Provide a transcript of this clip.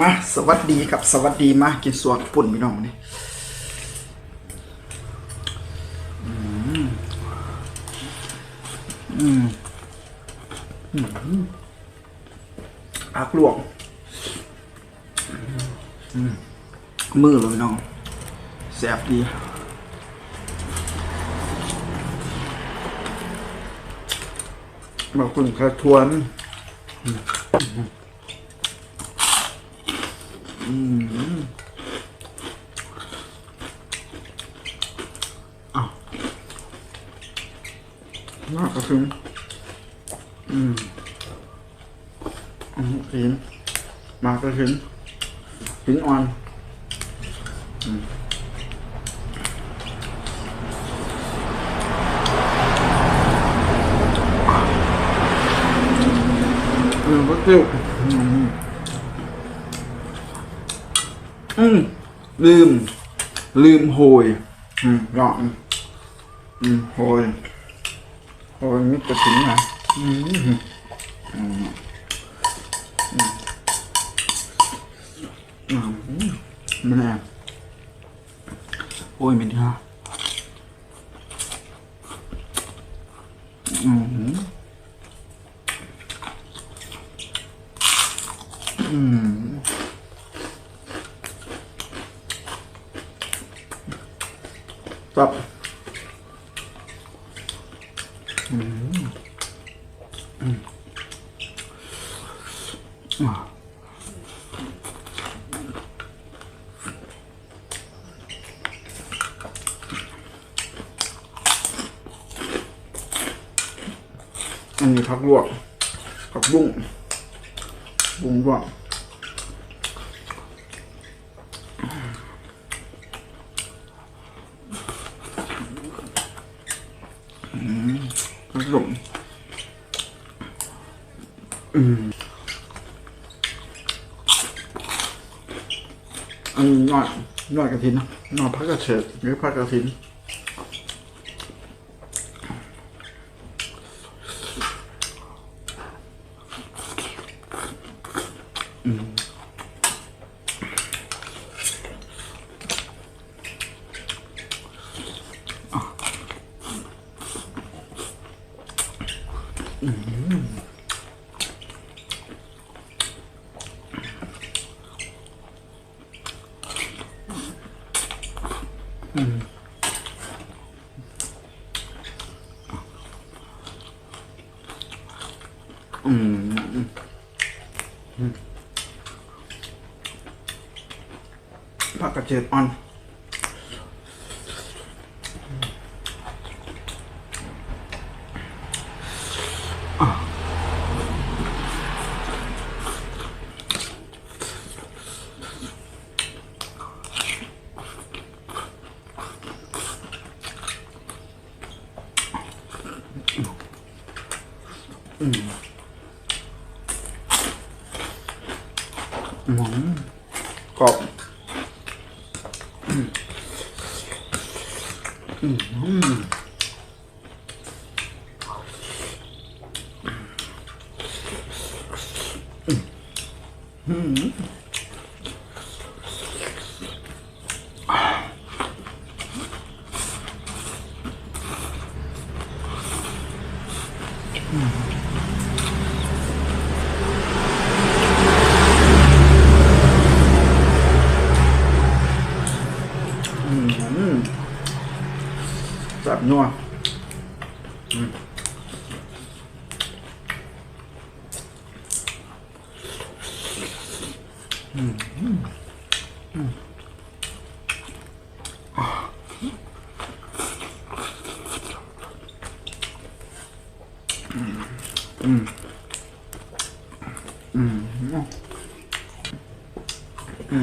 มาสวัสดีครับ สวัสดีมากินสวกปุ่นพี่น้องนี่อืมอืมอืมอักลวกอืมมือเลยพี่น้องแซ่บดีมาคุณกระทวนอืม อ้าวมากระถึงอืมอืมกินมากระถึงกินอ่อนอืมอืมก็เกี่ยว อืมลืม ลืมโหยอืมยอมอืมโหยโหยมิตรถึงนะอืมอืมอืมมไม่แน่โอ้ยไม่ดีฮะอืมอืม ครับอืมอืมอ่าอันนี้ผักลวกผักบุ้งบุ้งลวกอืมผสม อันนี้หน่อยหน่อยกระถินนะหน่อยผักกระเฉดหรือผักกระถินอืม ผักกระเจี๊ยบอ่อนอื มกรอบอืมอืมอืม chạm nho ừ. Ừ. Ừ. À. ừ. ừ. ừ. Ừ. Ừ. Ừ.